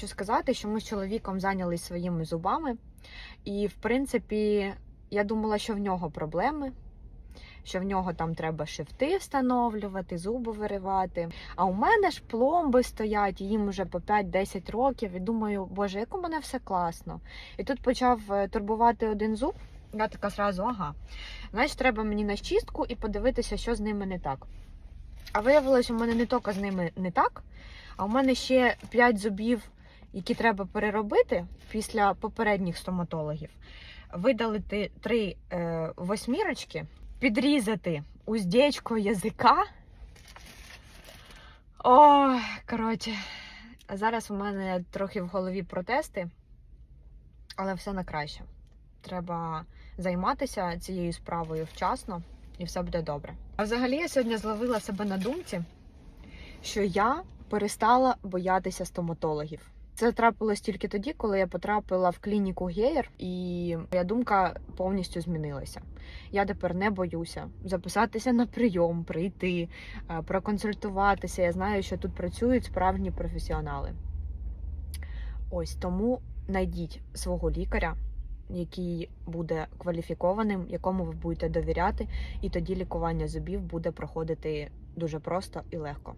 Хочу сказати, що ми з чоловіком зайнялись своїми зубами, і в принципі, я думала, що в нього проблеми, що в нього там треба шифти встановлювати, зуби виривати. А у мене ж пломби стоять, їм вже по 5-10 років. І думаю, боже, як у мене все класно. І тут почав е, турбувати один зуб. Я така зразу, ага. Значить, треба мені на чистку і подивитися, що з ними не так. А виявилось, у мене не тільки з ними не так, а у мене ще 5 зубів, які треба переробити після попередніх стоматологів. Видалити три е, восьмірочки, підрізати уздечко язика. О, коротше, зараз у мене трохи в голові протести, але все на краще. Треба займатися цією справою вчасно, і все буде добре. А взагалі я сьогодні зловила себе на думці, що я перестала боятися стоматологів. Це трапилось тільки тоді, коли я потрапила в клініку Геєр, і моя думка повністю змінилася. Я тепер не боюся записатися на прийом, прийти, е, проконсультуватися. Я знаю, що тут працюють справжні професіонали. Ось тому знайдіть свого лікаря, який буде кваліфікованим, якому ви будете довіряти, і тоді лікування зубів буде проходити дуже просто і легко.